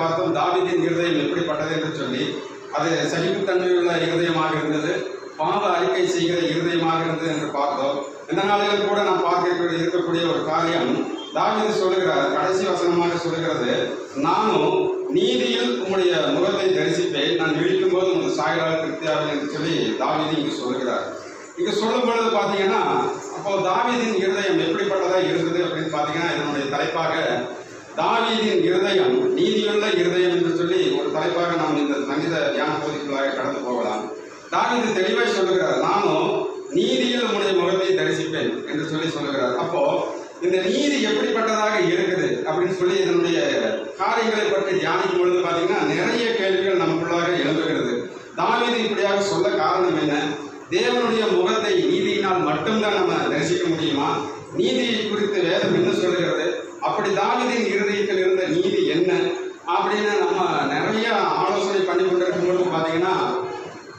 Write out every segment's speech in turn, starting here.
பார்த்தோம் தாவிதின் இருதயம் எப்படிப்பட்டது என்று சொல்லி அது சகிப்புத்தன்மையுள்ள இருதயமாக இருந்தது பாவ அறிக்கை செய்கிற இருதயமாக இருந்தது என்று பார்த்தோம். இந்த நாளிலும் கூட நாம் பார்க்க இருக்கக்கூடிய ஒரு காரியம் தாவிது சொல்லுகிறார் கடைசி வசனமாக சொல்லுகிறது நானும் நீதியில் உம்முடைய முகத்தை தரிசிப்பேன் நான் விழிக்கும் போது உங்கள் சாயலால் திருப்தியாவேன் என்று சொல்லி தாவிதி இங்கு சொல்லுகிறார். இங்கு சொல்லும் பொழுது பார்த்தீங்கன்னா அப்போ தாவிதின் இருதயம் எப்படிப்பட்டதாக இருந்தது அப்படின்னு பார்த்தீங்கன்னா இதனுடைய தலைப்பாக தாவீதின் இருதயம் நீதியுள்ள இருதயம் என்று சொல்லி ஒரு தலைப்பாக நாம் இந்த சங்கீத தியான பகுதிக்குள்ளாக கடந்து போகலாம். தாவீது தெளிவாக சொல்லுகிறார் நானும் நீதியில் உன்னுடைய முகத்தை தரிசிப்பேன் என்று சொல்லி சொல்லுகிறார். அப்போ இந்த நீதி எப்படிப்பட்டதாக இருக்குது அப்படின்னு சொல்லி இதனுடைய காரியங்களை பற்றி தியானிக்கும் பொழுது பார்த்தீங்கன்னா நிறைய கேள்விகள் நமக்குள்ளாக எழுந்துகிறது. தாவீது இப்படியாக சொல்ல காரணம் என்ன? தேவனுடைய முகத்தை நீதியினால் மட்டும்தான் நம்ம தரிசிக்க முடியுமா? நீதியை குறித்து வேதம் என்ன சொல்லுகிறது? அப்படி தாவிதின் இருதயத்தில் இருந்த நீதி என்ன? அப்படின்னு நம்ம நிறைய ஆலோசனை பண்ணி கொண்டிருக்கும் பொழுது பார்த்தீங்கன்னா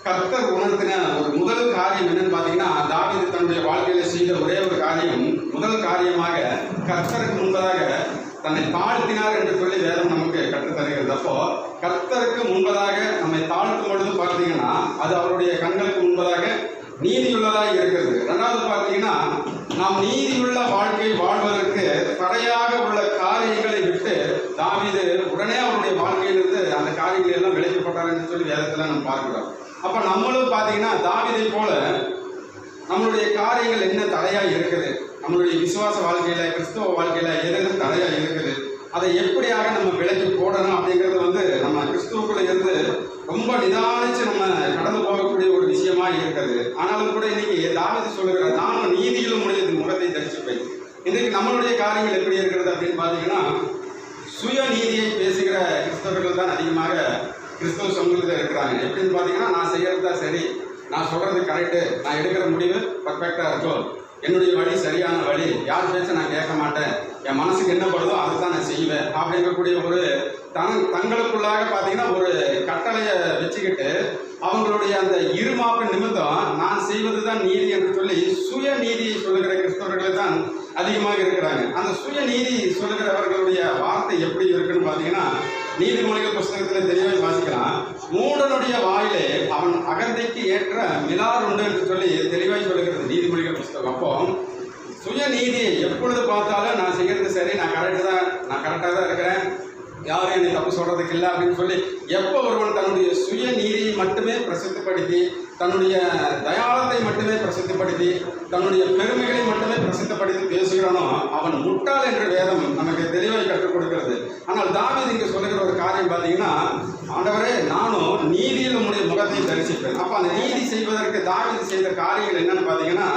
கர்த்தர் உணர்த்தின ஒரு முதல் காரியம் என்னன்னு பார்த்தீங்கன்னா தாவிது தன்னுடைய வாழ்க்கையில செய்த ஒரே ஒரு காரியம் முதல் காரியமாக கர்த்தருக்கு முன்பதாக தன்னை தாழ்த்தினார் என்று சொல்லி வேதம் நமக்கு கற்றுத் தருகிறது அப்போ கர்த்தருக்கு முன்பதாக நம்மை தாழ்த்தும் பொழுது பார்த்தீங்கன்னா அது அவருடைய கண்களுக்கு முன்பதாக நீதியுள்ளதாக இருக்கிறது. ரெண்டாவது பார்த்தீங்கன்னா நாம் நீதியுள்ள வாழ்க்கை வாழ்வதற்கு தடையாக உள்ள காரியங்களை விட்டு தாவிது உடனே அவருடைய வாழ்க்கையிலிருந்து அந்த காரியங்களை எல்லாம் விளைவிக்கப்பட்டார் என்று சொல்லி வேதத்தில் நம்ம பார்க்கிறோம். அப்ப நம்மளும் பார்த்தீங்கன்னா தாவிதை போல நம்மளுடைய காரியங்கள் என்ன தடையா இருக்குது? நம்மளுடைய விசுவாச வாழ்க்கையில கிறிஸ்தவ வாழ்க்கையில எது எது தடையா இருக்குது? அதை எப்படியாக நம்ம விலக்கி போடணும் அப்படிங்கிறது வந்து நம்ம கிறிஸ்துவுக்குள்ள இருந்து ரொம்ப நிதானிச்சு நம்ம கடந்து போகக்கூடிய ஒரு விஷயமா இருக்கிறது. ஆனாலும் கூட இன்னைக்கு தாவீது சொல்லுகிற நானும் நீதியிலும் உடைய முகத்தை தரிசிப்பேன் இன்றைக்கு நம்மளுடைய காரியங்கள் எப்படி இருக்கிறது அப்படின்னு பார்த்தீங்கன்னா சுய நீதியை பேசுகிற கிறிஸ்தவர்கள் தான் அதிகமாக கிறிஸ்தவ சமூகத்தில் இருக்கிறாங்க. எப்படின்னு பார்த்தீங்கன்னா நான் செய்யறது தான் சரி. நான் சொல்றது கரெக்டு நான் எடுக்கிற முடிவு பர்ஃபெக்டாக இருக்கும் என்னுடைய வழி சரியான வழி. யார் பேச நான் கேட்க மாட்டேன். என் மனசுக்கு என்ன படுதோ அதை தான் நான் செய்வேன். அப்படிங்கக்கூடிய ஒரு தன் தங்களுக்குள்ளாக பார்த்தீங்கன்னா ஒரு கட்டளையை வச்சுக்கிட்டு அவங்களுடைய அந்த இருமாப்பு நிமித்தம் நான் செய்வது தான் நீதி என்று சொல்லி சுய நீதியை சொல்லுகிற கிறிஸ்தவர்களே தான் அதிகமாக இருக்கிறாங்க. அந்த சுய நீதி சொல்லுகிறவர்களுடைய வார்த்தை எப்படி இருக்குன்னு பார்த்தீங்கன்னா நீதிமொழிகள் புஸ்தகத்தில் தெளிவாக வாசிக்கலாம். மூடனுடைய வாயிலே அவன் அகந்தைக்கு ஏற்ற மிலார் உண்டு என்று சொல்லி தெளிவாய் சொல்லுகிறது நீதிமொழிகள் புஸ்தகம் அப்போ சுயநீதி எப்பொழுது பார்த்தாலும் நான் செய்கிறது சரி நான் கரெக்டு தான் நான் கரெக்டாக தான் இருக்கிறேன். யாரும் என்னை தப்பு சொல்கிறதுக்கு இல்லை அப்படின்னு சொல்லி எப்போ ஒருவன் தன்னுடைய சுயநீதியை மட்டுமே பிரசித்தப்படுத்தி தன்னுடைய தயாளத்தை மட்டுமே பிரசித்தப்படுத்தி தன்னுடைய பெருமைகளை மட்டுமே பிரசித்தப்படுத்தி பேசுகிறானோ அவன் முட்டாள் என்ற வேதம் நமக்கு தெளிவாக கற்றுக் கொடுக்கிறது. ஆனால் தாவீது இங்கே சொல்லுகிற ஒரு காரியம் பார்த்தீங்கன்னா ஆண்டவரே நானும் நீதியில் உங்களுடைய முகத்தை தரிசிப்பேன். அப்போ அந்த நீதி செய்வதற்கு தாவீது செய்த காரியங்கள் என்னன்னு பார்த்தீங்கன்னா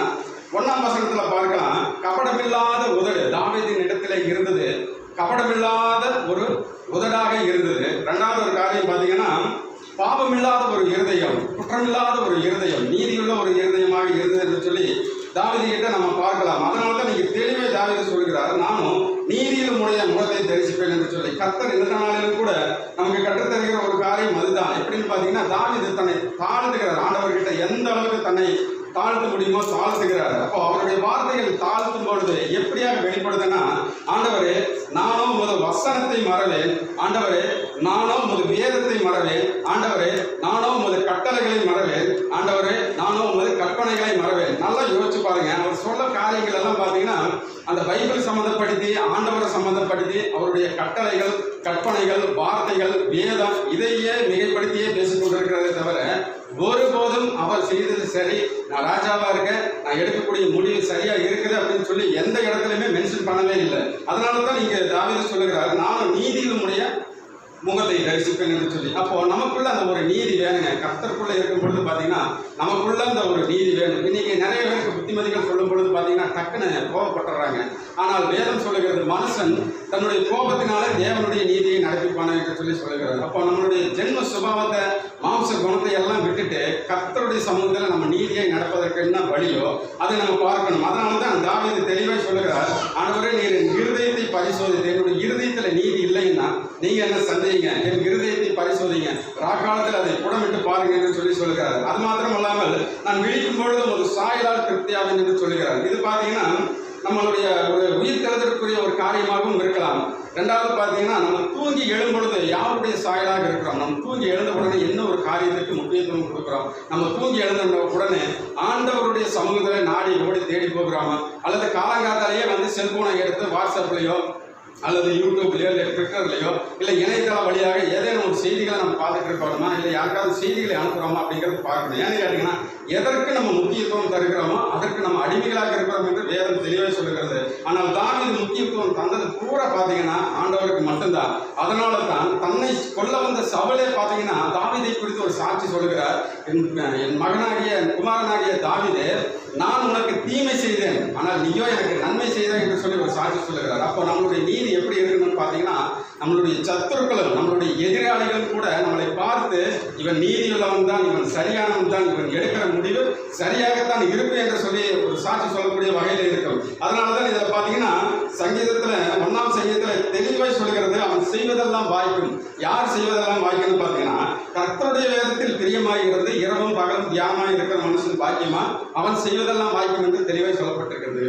ஒன்னாம் வசனத்துல பார்க்கலாம். கபடமில்லாத உதடு. தாவீதின் இடத்துல இருந்தது. கபடமில்லாத ஒரு உதடாக இருந்தது. ரெண்டாவது ஒரு காரியம் பார்த்தீங்கன்னா பாவமில்லாத ஒரு இருதயம் குற்றமில்லாத ஒரு இருதயம் நீதியுள்ள ஒரு இருதயமாக இருந்தது என்று சொல்லி தாவிதி கிட்ட நம்ம பார்க்கலாம். அதனால தான் நீங்க தெளிவே தாவிதி சொல்கிறார் நானும் நீதியில் உடைய முகத்தை தரிசிப்பேன் என்று சொல்லி. கத்தர் இந்த நாளிலும் கூட நமக்கு கற்றுத்தருகிற ஒரு காரியம் அதுதான். எப்படின்னு பார்த்தீங்கன்னா தாவீது தன்னை தாழ்த்துகிறார். ஆண்டவர்கிட்ட எந்த அளவுக்கு தன்னை தாழ்த்த முடியுமோ தாழ்த்துகிறார். அப்போ அவருடைய வார்த்தைகள் தாழ்த்தும் பொழுது எப்படியாக வெளிப்படுதுன்னா ஆண்டவரே நானும் உமது வசனத்தை மறவேன். ஆண்டவரே நானும் உமது வேதத்தை மறவேன். ஆண்டவரே நானும் உமது கட்டளைகளை மறவேன் ஆண்டவரே நானும் உமது கற்பனைகளை மறவேன் நல்லா யோசிச்சு பாருங்க அவர் சொல்ல காரியங்கள் எல்லாம் பார்த்தீங்கன்னா அந்த பைபிள் சம்மந்தப்படுத்தி ஆண்டவரை சம்மந்தப்படுத்தி அவருடைய கட்டளைகள் கற்பனைகள் வார்த்தைகள் வேதம் இதையே மிகைப்படுத்தியே பேசிக் கொண்டிருக்கிறதே தவிர ஒருபோதும் அவர் செய்தது சரி நான் ராஜாவா இருக்கேன் நான் எடுக்கக்கூடிய முடிவு சரியா இருக்குது அப்படின்னு சொல்லி எந்த இடத்துலையுமே மென்ஷன் பண்ணவே இல்லை. அதனால தான் இங்க தாவித சொல்லுகிறார் நானும் நீதியினுடைய முகத்தை தரிசிப்பேன் என்று சொல்லி. அப்போ நமக்குள்ள அந்த ஒரு நீதி வேணுங்க. கர்த்தருக்குள்ள இருக்கும் பொழுது பார்த்தீங்கன்னா நமக்குள்ள அந்த ஒரு நீதி வேணும். இன்னைக்கு நிறைய பேருக்கு புத்திமதிகள் சொல்லும் பொழுது பார்த்தீங்கன்னா டக்குன்னு கோபப்பட்டுறாங்க. ஆனால் வேதம் சொல்லுகிறது மனுஷன் தன்னுடைய கோபத்தினால தேவனுடைய நீதியை நடப்பிப்பான என்று சொல்லி சொல்லுகிறது. அப்போ நம்மளுடைய ஜென்ம சுபாவத்தை மாம்ச குணத்தை எல்லாம் விட்டுட்டு கர்த்தருடைய சமூகத்தில் நம்ம நீதியை நடப்பதற்கு என்ன வழியோ அதை நம்ம பார்க்கணும். அதனால தான் தாவீது தெளிவாக சொல்லுகிறார் ஆனவரே நீர் இருதயத்தை பரிசோதித்து என்னுடைய இருதயத்தில் நீங்க என்ன சந்தேகிங்க என் இருதயத்தை பரிசோதிங்க. ராக்காலத்தில் அதை புடமிட்டு பாருங்க என்று சொல்லி சொல்லுகிறார். அது மாத்திரம் அல்லாமல் நான் விழிக்கும் பொழுது ஒரு சாயலால் திருப்தியாகும் என்று சொல்லுகிறார். இது பார்த்தீங்கன்னா நம்மளுடைய ஒரு உயிர் தெழுதற்குரிய ஒரு காரியமாகவும் இருக்கலாம். ரெண்டாவது பார்த்தீங்கன்னா நம்ம தூங்கி எழும்பொழுது யாருடைய சாயலாக இருக்கிறோம்? நம்ம தூங்கி எழுந்த உடனே என்ன ஒரு காரியத்துக்கு முக்கியத்துவம் கொடுக்குறோம்? நம்ம தூங்கி எழுந்த உடனே ஆண்டவருடைய சமூகத்தில் நாடி ஓடி தேடி போகிறோமா? அல்லது காலங்காத்தாலேயே வந்து செல்போனை எடுத்து வாட்ஸ்அப்லேயோ அல்லது யூடியூப்லையோ இல்லை ட்விட்டர்லையோ இல்லை இணையதள வழியாக ஏதேனும் ஒரு செய்திகளை நம்ம பார்த்துட்டு இருக்கோமா இல்லை யாருக்காவது செய்திகளை அனுப்புகிறோமா அப்படிங்கிறது பார்க்கணும். ஏன்னு கேட்டிங்கன்னா எதற்கு நம்ம முக்கியத்துவம் தருகிறோமோ அதற்கு நம்ம அடிமைகளாக இருக்கிறோம் என்று வேதம் தெளிவாக சொல்லுகிறது. ஆனால் தாவீது முக்கியத்துவம் தந்தது பூரா பார்த்தீங்கன்னா ஆண்டவர் மட்டும்தான். அதனால தான் தன்னை கொல்ல வந்த சவலே பார்த்தீங்கன்னா தாவிதை குறித்து ஒரு சாட்சி சொல்லுகிறார். என் என் மகனாகிய என் குமாரனாகிய தாவிதே நான் உனக்கு தீமை செய்தேன். ஆனால் நீயோ எனக்கு நன்மை செய்தேன் என்று சொல்லி ஒரு சாட்சி சொல்லுகிறார். அப்போ நம்மளுடைய நீதி எப்படி இருக்கணும்னு பார்த்தீங்கன்னா நம்மளுடைய சத்துருக்களும் நம்மளுடைய எதிராளிகளும் கூட நம்மளை பார்த்து இவன் நீதியுள்ளவன் தான் இவன் சரியானவன் தான் இவன் எடுக்கிற முடிவு சரியாகத்தான் இருக்கும் என்று சொல்லி ஒரு சாட்சி சொல்லக்கூடிய வகையில் இருக்கும். அதனால தான் இதில் பார்த்தீங்கன்னா சங்கீதத்தில் தெளிவாய் சொல்கிறது அவன் செய்வதெல்லாம் வாய்க்கும். யார் செய்வதெல்லாம் வாய்க்கும்னு பார்த்தீங்கன்னா கர்த்தருடைய வேதத்தில் பிரியமாகிறது இரவும் பகலும் தியானமாக இருக்கிற மனுஷன் பாக்கியமா? அவன் செய்வதெல்லாம் வாய்க்கும் என்று தெளிவாய் சொல்லப்பட்டிருக்கிறது.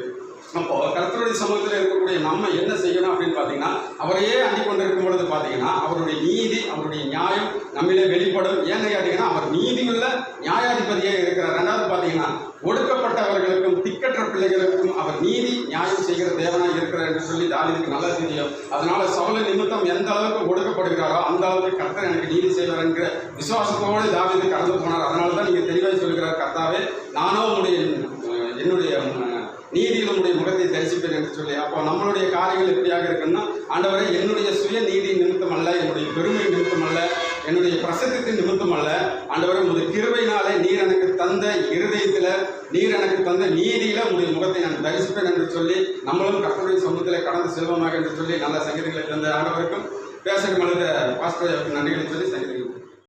அப்போ கர்த்தருடைய சமூகத்தில் இருக்கக்கூடிய நம்ம என்ன செய்யணும் அப்படின்னு பார்த்தீங்கன்னா அவரையே அண்டிக் கொண்டிருக்கும் பொழுது பார்த்தீங்கன்னா அவருடைய நீதி அவருடைய நியாயம் நம்மளே வெளிப்படும். ஏன்னு கேட்டீங்கன்னா அவர் நீதியுள்ள நியாயாதிபதியாக இருக்கிறார். ரெண்டாவது பார்த்தீங்கன்னா ஒடுக்கப்பட்டவர்களுக்கும் பிள்ளைகளுக்கும் அவர் நீதி நியாயம் செய்கிற தேவனாக இருக்கிறார் என்று சொல்லி தாவிதுக்கு நல்லா தெரியும் அதனால சவுல நிமித்தம் எந்த அளவுக்கு ஒடுக்கப்படுகிறாரோ அந்த அளவுக்கு கர்த்தர் எனக்கு நீதி செய்வார் என்கிற விசுவாசத்தோடு தாவிது கடந்து போனார். அதனால தான் நீங்கள் தெளிவாக சொல்கிறார் கர்த்தாவே நானோ உங்களுடைய என்னுடைய நீதியில் உங்களுடைய முகத்தை தரிசிப்பேன் என்று சொல்லி. அப்போ நம்மளுடைய காரியங்கள் எப்படியாக இருக்குன்னா ஆண்டவரை என்னுடைய சுய நீதி நிமித்தம் அல்ல என்னுடைய பெருமை நிமித்தம் அல்ல. என்னுடைய பிரசத்தின் நிமித்தம் அல்ல ஆண்டவரே உமது கிருபையினாலே நீர் எனக்கு தந்த இருதயத்தில் நீர் எனக்கு தந்த நீதியில உங்களுடைய முகத்தை நான் தரிசிப்பேன் என்று சொல்லி நம்மளும் கர்த்தருடைய சமூகத்தில் கடந்து செல்வமாக என்று சொல்லி நல்ல சங்கீதங்களை தந்த ஆண்டவருக்கும் பேசுகிற மனித பாஸ்டர் நன்றிகளை சொல்லி சங்கீதங்கள்